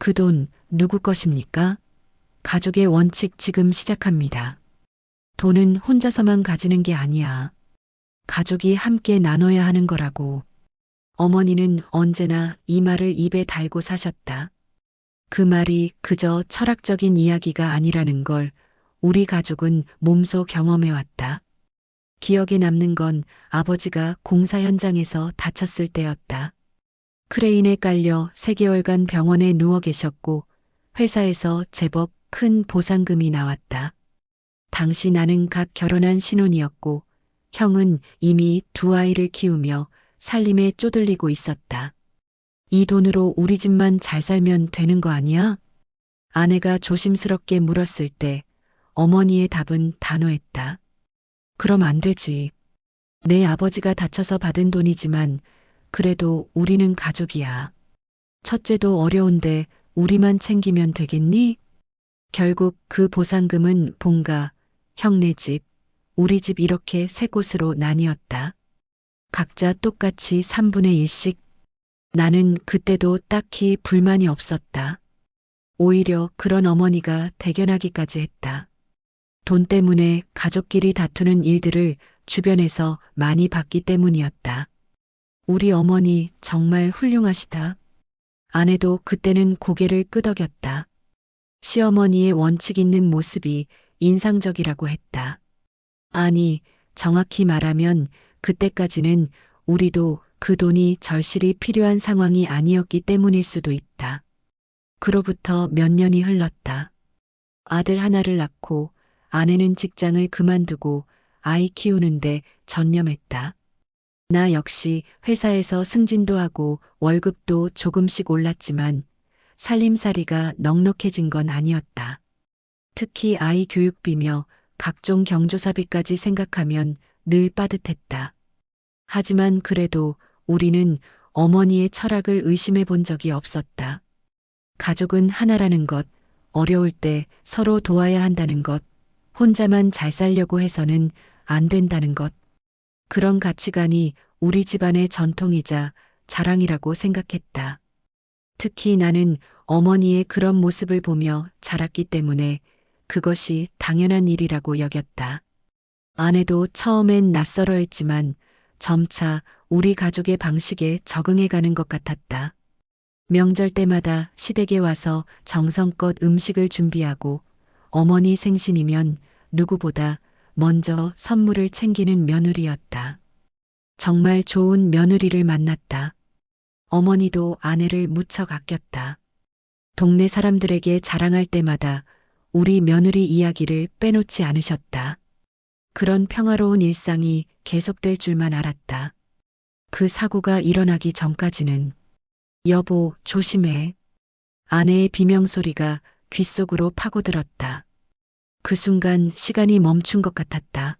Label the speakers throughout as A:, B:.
A: 그 돈 누구 것입니까? 가족의 원칙 지금 시작합니다. 돈은 혼자서만 가지는 게 아니야. 가족이 함께 나눠야 하는 거라고. 어머니는 언제나 이 말을 입에 달고 사셨다. 그 말이 그저 철학적인 이야기가 아니라는 걸 우리 가족은 몸소 경험해 왔다. 기억에 남는 건 아버지가 공사 현장에서 다쳤을 때였다. 크레인에 깔려 3개월간 병원에 누워 계셨고 회사에서 제법 큰 보상금이 나왔다. 당시 나는 갓 결혼한 신혼이었고 형은 이미 두 아이를 키우며 살림에 쪼들리고 있었다. 이 돈으로 우리 집만 잘 살면 되는 거 아니야? 아내가 조심스럽게 물었을 때 어머니의 답은 단호했다. 그럼 안 되지. 내 아버지가 다쳐서 받은 돈이지만 그래도 우리는 가족이야. 첫째도 어려운데 우리만 챙기면 되겠니? 결국 그 보상금은 본가, 형네 집, 우리 집 이렇게 세 곳으로 나뉘었다. 각자 똑같이 3분의 1씩. 나는 그때도 딱히 불만이 없었다. 오히려 그런 어머니가 대견하기까지 했다. 돈 때문에 가족끼리 다투는 일들을 주변에서 많이 봤기 때문이었다. 우리 어머니 정말 훌륭하시다. 아내도 그때는 고개를 끄덕였다. 시어머니의 원칙 있는 모습이 인상적이라고 했다. 아니, 정확히 말하면 그때까지는 우리도 그 돈이 절실히 필요한 상황이 아니었기 때문일 수도 있다. 그로부터 몇 년이 흘렀다. 아들 하나를 낳고 아내는 직장을 그만두고 아이 키우는데 전념했다. 나 역시 회사에서 승진도 하고 월급도 조금씩 올랐지만 살림살이가 넉넉해진 건 아니었다. 특히 아이 교육비며 각종 경조사비까지 생각하면 늘 빠듯했다. 하지만 그래도 우리는 어머니의 철학을 의심해 본 적이 없었다. 가족은 하나라는 것, 어려울 때 서로 도와야 한다는 것, 혼자만 잘 살려고 해서는 안 된다는 것. 그런 가치관이 우리 집안의 전통이자 자랑이라고 생각했다. 특히 나는 어머니의 그런 모습을 보며 자랐기 때문에 그것이 당연한 일이라고 여겼다. 아내도 처음엔 낯설어 했지만 점차 우리 가족의 방식에 적응해 가는 것 같았다. 명절 때마다 시댁에 와서 정성껏 음식을 준비하고 어머니 생신이면 누구보다 먼저 선물을 챙기는 며느리였다. 정말 좋은 며느리를 만났다. 어머니도 아내를 무척 아꼈다. 동네 사람들에게 자랑할 때마다 우리 며느리 이야기를 빼놓지 않으셨다. 그런 평화로운 일상이 계속될 줄만 알았다. 그 사고가 일어나기 전까지는 여보, 조심해. 아내의 비명소리가 귓속으로 파고들었다. 그 순간 시간이 멈춘 것 같았다.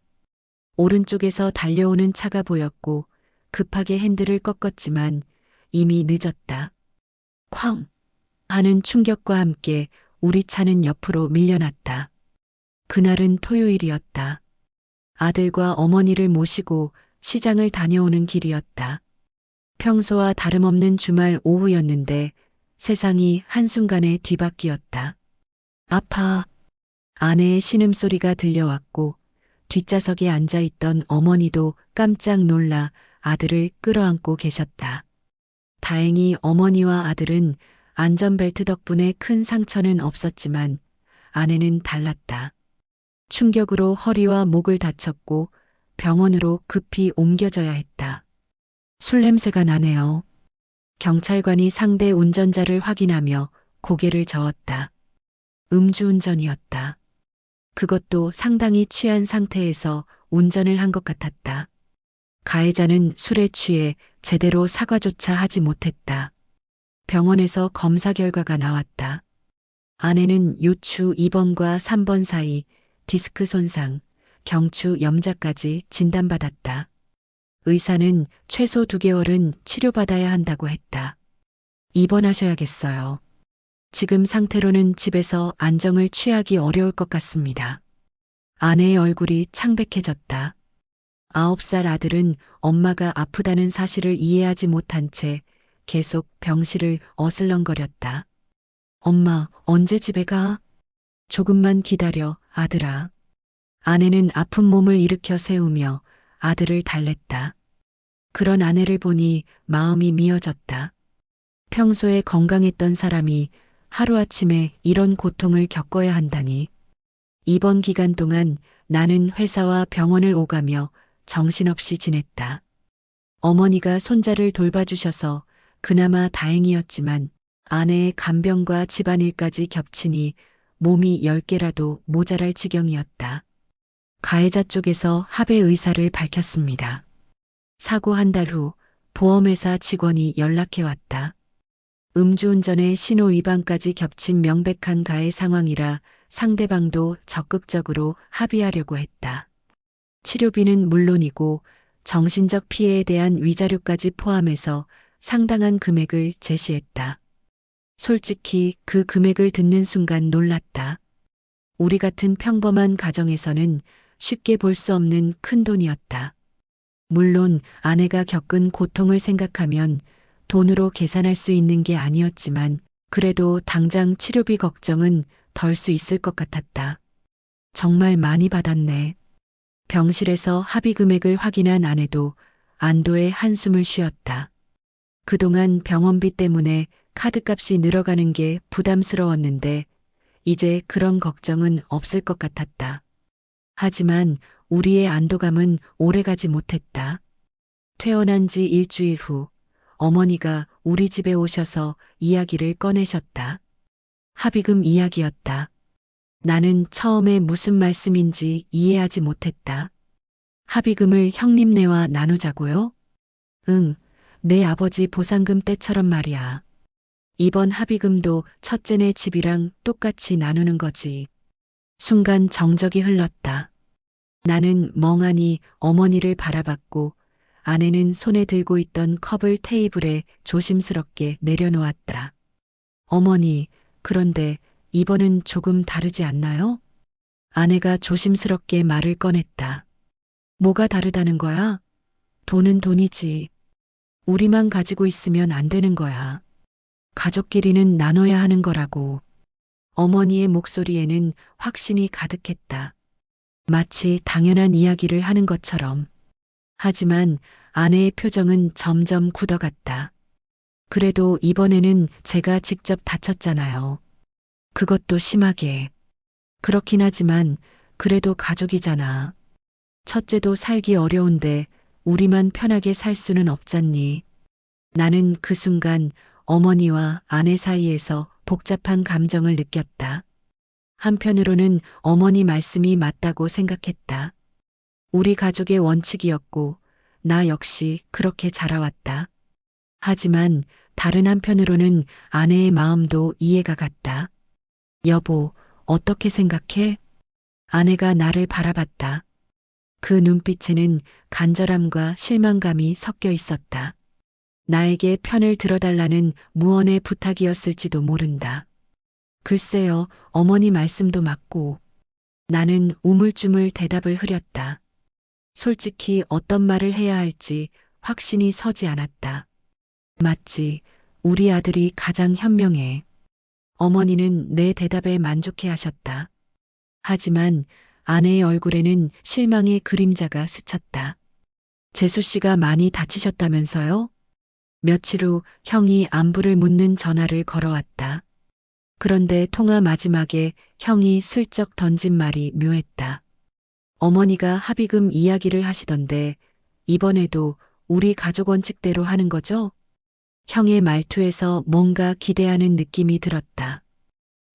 A: 오른쪽에서 달려오는 차가 보였고 급하게 핸들을 꺾었지만 이미 늦었다. 쾅! 하는 충격과 함께 우리 차는 옆으로 밀려났다. 그날은 토요일이었다. 아들과 어머니를 모시고 시장을 다녀오는 길이었다. 평소와 다름없는 주말 오후였는데 세상이 한순간에 뒤바뀌었다. 아파. 아내의 신음소리가 들려왔고 뒷좌석에 앉아있던 어머니도 깜짝 놀라 아들을 끌어안고 계셨다. 다행히 어머니와 아들은 안전벨트 덕분에 큰 상처는 없었지만 아내는 달랐다. 충격으로 허리와 목을 다쳤고 병원으로 급히 옮겨져야 했다. 술 냄새가 나네요. 경찰관이 상대 운전자를 확인하며 고개를 저었다. 음주운전이었다. 그것도 상당히 취한 상태에서 운전을 한 것 같았다. 가해자는 술에 취해 제대로 사과조차 하지 못했다. 병원에서 검사 결과가 나왔다. 아내는 요추 2번과 3번 사이 디스크 손상, 경추 염자까지 진단받았다. 의사는 최소 2개월은 치료받아야 한다고 했다. 입원하셔야겠어요. 지금 상태로는 집에서 안정을 취하기 어려울 것 같습니다. 아내의 얼굴이 창백해졌다. 아홉 살 아들은 엄마가 아프다는 사실을 이해하지 못한 채 계속 병실을 어슬렁거렸다. 엄마, 언제 집에 가? 조금만 기다려, 아들아. 아내는 아픈 몸을 일으켜 세우며 아들을 달랬다. 그런 아내를 보니 마음이 미어졌다. 평소에 건강했던 사람이 하루아침에 이런 고통을 겪어야 한다니. 이번 기간 동안 나는 회사와 병원을 오가며 정신없이 지냈다. 어머니가 손자를 돌봐주셔서 그나마 다행이었지만 아내의 간병과 집안일까지 겹치니 몸이 열 개라도 모자랄 지경이었다. 가해자 쪽에서 합의 의사를 밝혔습니다. 사고 한 달 후 보험회사 직원이 연락해 왔다. 음주운전의 신호 위반까지 겹친 명백한 가해 상황이라 상대방도 적극적으로 합의하려고 했다. 치료비는 물론이고 정신적 피해에 대한 위자료까지 포함해서 상당한 금액을 제시했다. 솔직히 그 금액을 듣는 순간 놀랐다. 우리 같은 평범한 가정에서는 쉽게 볼 수 없는 큰 돈이었다. 물론 아내가 겪은 고통을 생각하면 돈으로 계산할 수 있는 게 아니었지만 그래도 당장 치료비 걱정은 덜 수 있을 것 같았다. 정말 많이 받았네. 병실에서 합의 금액을 확인한 아내도 안도의 한숨을 쉬었다. 그동안 병원비 때문에 카드값이 늘어가는 게 부담스러웠는데 이제 그런 걱정은 없을 것 같았다. 하지만 우리의 안도감은 오래가지 못했다. 퇴원한 지 일주일 후 어머니가 우리 집에 오셔서 이야기를 꺼내셨다. 합의금 이야기였다. 나는 처음에 무슨 말씀인지 이해하지 못했다. 합의금을 형님네와 나누자고요? 응, 내 아버지 보상금 때처럼 말이야. 이번 합의금도 첫째네 집이랑 똑같이 나누는 거지. 순간 정적이 흘렀다. 나는 멍하니 어머니를 바라봤고 아내는 손에 들고 있던 컵을 테이블에 조심스럽게 내려놓았다. 어머니, 그런데 이번은 조금 다르지 않나요? 아내가 조심스럽게 말을 꺼냈다. 뭐가 다르다는 거야? 돈은 돈이지. 우리만 가지고 있으면 안 되는 거야. 가족끼리는 나눠야 하는 거라고. 어머니의 목소리에는 확신이 가득했다. 마치 당연한 이야기를 하는 것처럼. 하지만 아내의 표정은 점점 굳어갔다. 그래도 이번에는 제가 직접 다쳤잖아요. 그것도 심하게. 그렇긴 하지만 그래도 가족이잖아. 첫째도 살기 어려운데 우리만 편하게 살 수는 없잖니. 나는 그 순간 어머니와 아내 사이에서 복잡한 감정을 느꼈다. 한편으로는 어머니 말씀이 맞다고 생각했다. 우리 가족의 원칙이었고, 나 역시 그렇게 자라왔다. 하지만 다른 한편으로는 아내의 마음도 이해가 갔다. 여보, 어떻게 생각해? 아내가 나를 바라봤다. 그 눈빛에는 간절함과 실망감이 섞여 있었다. 나에게 편을 들어달라는 무언의 부탁이었을지도 모른다. 글쎄요, 어머니 말씀도 맞고. 나는 우물쭈물 대답을 흐렸다. 솔직히 어떤 말을 해야 할지 확신이 서지 않았다. 맞지. 우리 아들이 가장 현명해. 어머니는 내 대답에 만족해 하셨다. 하지만 아내의 얼굴에는 실망의 그림자가 스쳤다. 재수 씨가 많이 다치셨다면서요? 며칠 후 형이 안부를 묻는 전화를 걸어왔다. 그런데 통화 마지막에 형이 슬쩍 던진 말이 묘했다. 어머니가 합의금 이야기를 하시던데 이번에도 우리 가족 원칙대로 하는 거죠? 형의 말투에서 뭔가 기대하는 느낌이 들었다.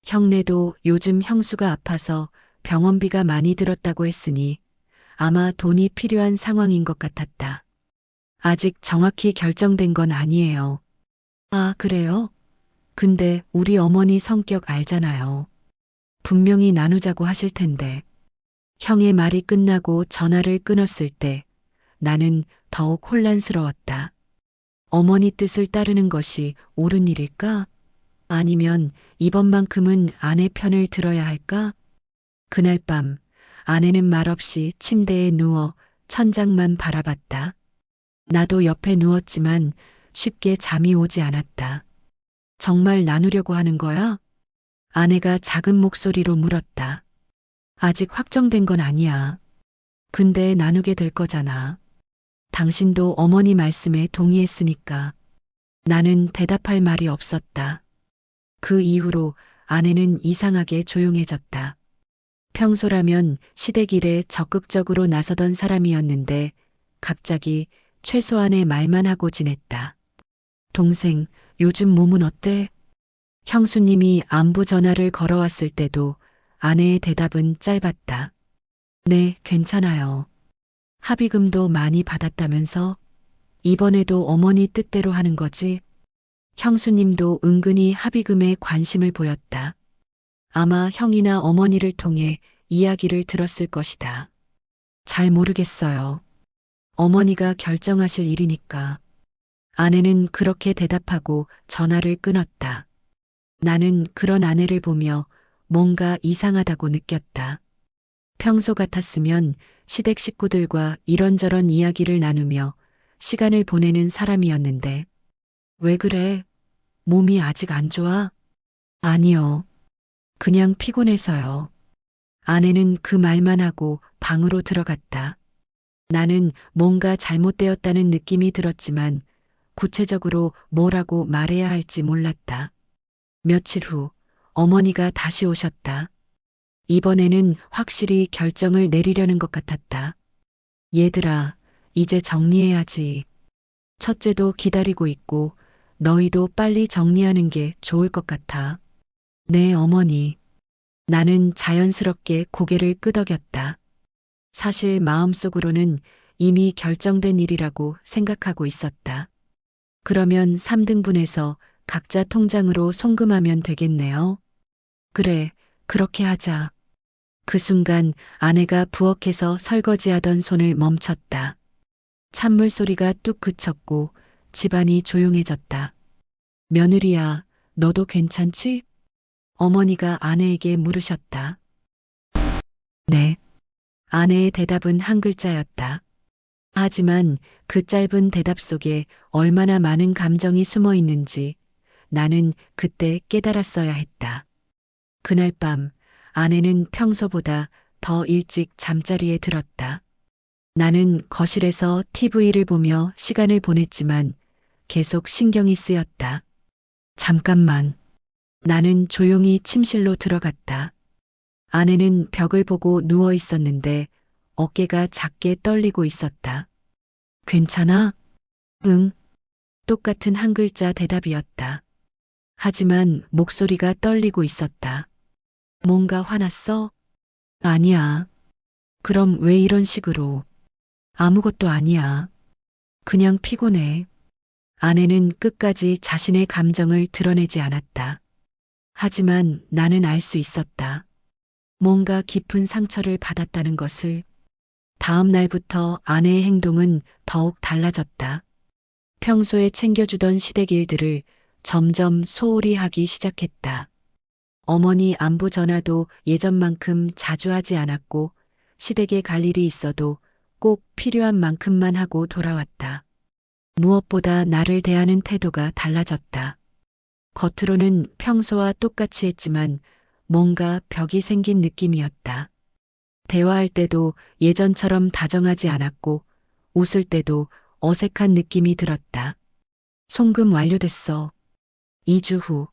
A: 형네도 요즘 형수가 아파서 병원비가 많이 들었다고 했으니 아마 돈이 필요한 상황인 것 같았다. 아직 정확히 결정된 건 아니에요. 아, 그래요? 근데 우리 어머니 성격 알잖아요. 분명히 나누자고 하실 텐데. 형의 말이 끝나고 전화를 끊었을 때 나는 더욱 혼란스러웠다. 어머니 뜻을 따르는 것이 옳은 일일까? 아니면 이번만큼은 아내 편을 들어야 할까? 그날 밤 아내는 말없이 침대에 누워 천장만 바라봤다. 나도 옆에 누웠지만 쉽게 잠이 오지 않았다. 정말 나누려고 하는 거야? 아내가 작은 목소리로 물었다. 아직 확정된 건 아니야. 근데 나누게 될 거잖아. 당신도 어머니 말씀에 동의했으니까. 나는 대답할 말이 없었다. 그 이후로 아내는 이상하게 조용해졌다. 평소라면 시댁 일에 적극적으로 나서던 사람이었는데 갑자기 최소한의 말만 하고 지냈다. 동생, 요즘 몸은 어때? 형수님이 안부 전화를 걸어왔을 때도 아내의 대답은 짧았다. 네, 괜찮아요. 합의금도 많이 받았다면서? 이번에도 어머니 뜻대로 하는 거지? 형수님도 은근히 합의금에 관심을 보였다. 아마 형이나 어머니를 통해 이야기를 들었을 것이다. 잘 모르겠어요. 어머니가 결정하실 일이니까. 아내는 그렇게 대답하고 전화를 끊었다. 나는 그런 아내를 보며 뭔가 이상하다고 느꼈다. 평소 같았으면 시댁 식구들과 이런저런 이야기를 나누며 시간을 보내는 사람이었는데, 왜 그래? 몸이 아직 안 좋아? 아니요. 그냥 피곤해서요. 아내는 그 말만 하고 방으로 들어갔다. 나는 뭔가 잘못되었다는 느낌이 들었지만 구체적으로 뭐라고 말해야 할지 몰랐다. 며칠 후 어머니가 다시 오셨다. 이번에는 확실히 결정을 내리려는 것 같았다. 얘들아, 이제 정리해야지. 첫째도 기다리고 있고 너희도 빨리 정리하는 게 좋을 것 같아. 네, 어머니. 나는 자연스럽게 고개를 끄덕였다. 사실 마음속으로는 이미 결정된 일이라고 생각하고 있었다. 그러면 3등분해서 각자 통장으로 송금하면 되겠네요. 그래, 그렇게 하자. 그 순간 아내가 부엌에서 설거지하던 손을 멈췄다. 찬물 소리가 뚝 그쳤고 집안이 조용해졌다. 며느리야, 너도 괜찮지? 어머니가 아내에게 물으셨다. 네. 아내의 대답은 한 글자였다. 하지만 그 짧은 대답 속에 얼마나 많은 감정이 숨어 있는지 나는 그때 깨달았어야 했다. 그날 밤 아내는 평소보다 더 일찍 잠자리에 들었다. 나는 거실에서 TV를 보며 시간을 보냈지만 계속 신경이 쓰였다. 잠깐만. 나는 조용히 침실로 들어갔다. 아내는 벽을 보고 누워 있었는데 어깨가 작게 떨리고 있었다. 괜찮아? 응. 똑같은 한 글자 대답이었다. 하지만 목소리가 떨리고 있었다. 뭔가 화났어? 아니야. 그럼 왜 이런 식으로? 아무것도 아니야. 그냥 피곤해. 아내는 끝까지 자신의 감정을 드러내지 않았다. 하지만 나는 알 수 있었다. 뭔가 깊은 상처를 받았다는 것을 다음 날부터 아내의 행동은 더욱 달라졌다. 평소에 챙겨주던 시댁 일들을 점점 소홀히 하기 시작했다. 어머니 안부 전화도 예전만큼 자주 하지 않았고 시댁에 갈 일이 있어도 꼭 필요한 만큼만 하고 돌아왔다. 무엇보다 나를 대하는 태도가 달라졌다. 겉으로는 평소와 똑같이 했지만 뭔가 벽이 생긴 느낌이었다. 대화할 때도 예전처럼 다정하지 않았고 웃을 때도 어색한 느낌이 들었다. 송금 완료됐어. 2주 후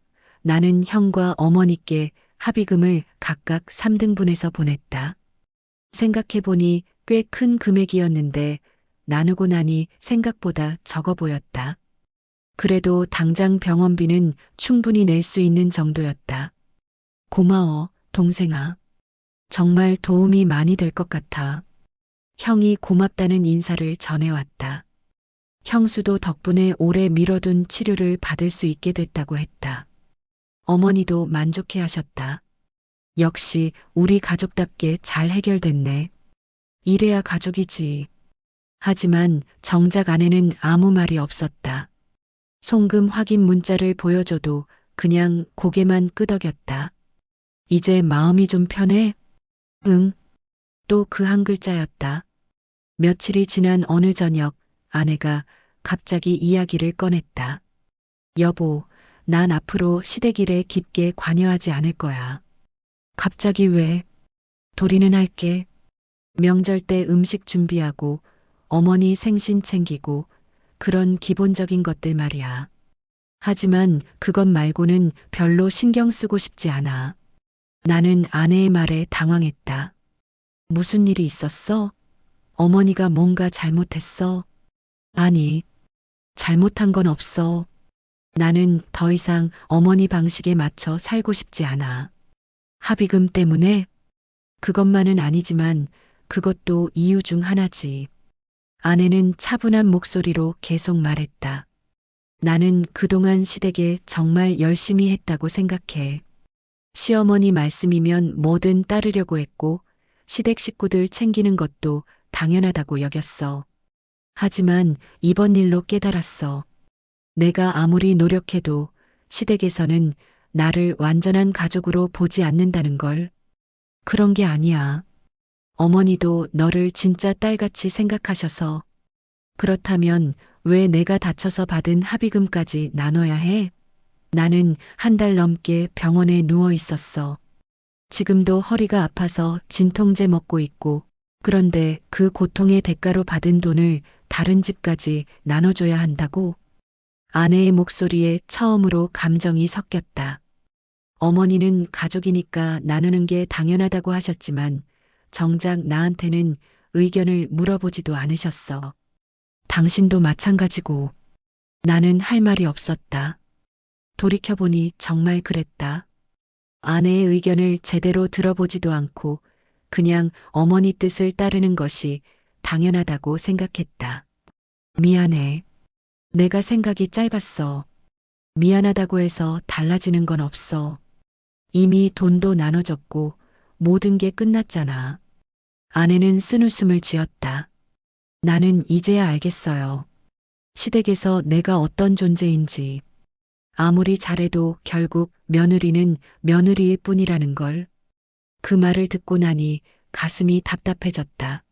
A: 나는 형과 어머니께 합의금을 각각 3등분해서 보냈다. 생각해보니 꽤 큰 금액이었는데 나누고 나니 생각보다 적어 보였다. 그래도 당장 병원비는 충분히 낼 수 있는 정도였다. 고마워, 동생아. 정말 도움이 많이 될 것 같아. 형이 고맙다는 인사를 전해왔다. 형수도 덕분에 오래 미뤄둔 치료를 받을 수 있게 됐다고 했다. 어머니도 만족해 하셨다. 역시 우리 가족답게 잘 해결됐네. 이래야 가족이지. 하지만 정작 아내는 아무 말이 없었다. 송금 확인 문자를 보여줘도 그냥 고개만 끄덕였다. 이제 마음이 좀 편해? 응. 또 그 한 글자였다. 며칠이 지난 어느 저녁 아내가 갑자기 이야기를 꺼냈다. 여보, 난 앞으로 시댁 일에 깊게 관여하지 않을 거야. 갑자기 왜? 도리는 할게. 명절 때 음식 준비하고 어머니 생신 챙기고 그런 기본적인 것들 말이야. 하지만 그것 말고는 별로 신경 쓰고 싶지 않아. 나는 아내의 말에 당황했다. 무슨 일이 있었어? 어머니가 뭔가 잘못했어? 아니, 잘못한 건 없어. 나는 더 이상 어머니 방식에 맞춰 살고 싶지 않아. 합의금 때문에? 그것만은 아니지만 그것도 이유 중 하나지. 아내는 차분한 목소리로 계속 말했다. 나는 그동안 시댁에 정말 열심히 했다고 생각해. 시어머니 말씀이면 뭐든 따르려고 했고, 시댁 식구들 챙기는 것도 당연하다고 여겼어. 하지만 이번 일로 깨달았어. 내가 아무리 노력해도 시댁에서는 나를 완전한 가족으로 보지 않는다는 걸. 그런 게 아니야. 어머니도 너를 진짜 딸같이 생각하셔서. 그렇다면 왜 내가 다쳐서 받은 합의금까지 나눠야 해? 나는 한 달 넘게 병원에 누워 있었어. 지금도 허리가 아파서 진통제 먹고 있고, 그런데 그 고통의 대가로 받은 돈을 다른 집까지 나눠줘야 한다고? 아내의 목소리에 처음으로 감정이 섞였다. 어머니는 가족이니까 나누는 게 당연하다고 하셨지만, 정작 나한테는 의견을 물어보지도 않으셨어. 당신도 마찬가지고, 나는 할 말이 없었다. 돌이켜보니 정말 그랬다. 아내의 의견을 제대로 들어보지도 않고 그냥 어머니 뜻을 따르는 것이 당연하다고 생각했다. 미안해. 내가 생각이 짧았어. 미안하다고 해서 달라지는 건 없어. 이미 돈도 나눠졌고 모든 게 끝났잖아. 아내는 쓴웃음을 지었다. 나는 이제야 알겠어요. 시댁에서 내가 어떤 존재인지. 아무리 잘해도 결국 며느리는 며느리일 뿐이라는 걸. 그 말을 듣고 나니 가슴이 답답해졌다.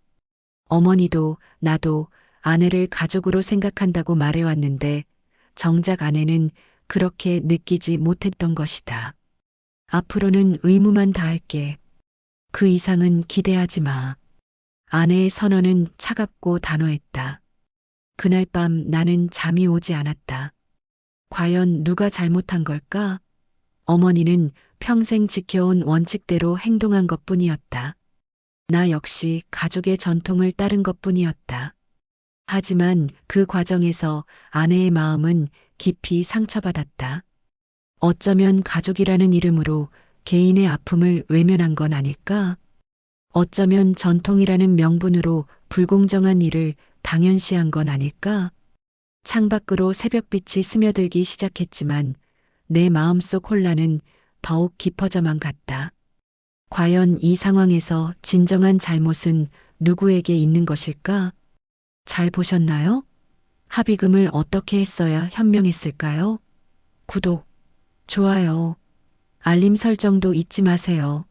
A: 어머니도 나도 아내를 가족으로 생각한다고 말해왔는데 정작 아내는 그렇게 느끼지 못했던 것이다. 앞으로는 의무만 다할게. 그 이상은 기대하지 마. 아내의 선언은 차갑고 단호했다. 그날 밤 나는 잠이 오지 않았다. 과연 누가 잘못한 걸까? 어머니는 평생 지켜온 원칙대로 행동한 것 뿐이었다. 나 역시 가족의 전통을 따른 것 뿐이었다. 하지만 그 과정에서 아내의 마음은 깊이 상처받았다. 어쩌면 가족이라는 이름으로 개인의 아픔을 외면한 건 아닐까? 어쩌면 전통이라는 명분으로 불공정한 일을 당연시한 건 아닐까? 창밖으로 새벽빛이 스며들기 시작했지만 내 마음속 혼란은 더욱 깊어져만 갔다. 과연 이 상황에서 진정한 잘못은 누구에게 있는 것일까? 잘 보셨나요? 합의금을 어떻게 했어야 현명했을까요? 구독, 좋아요, 알림 설정도 잊지 마세요.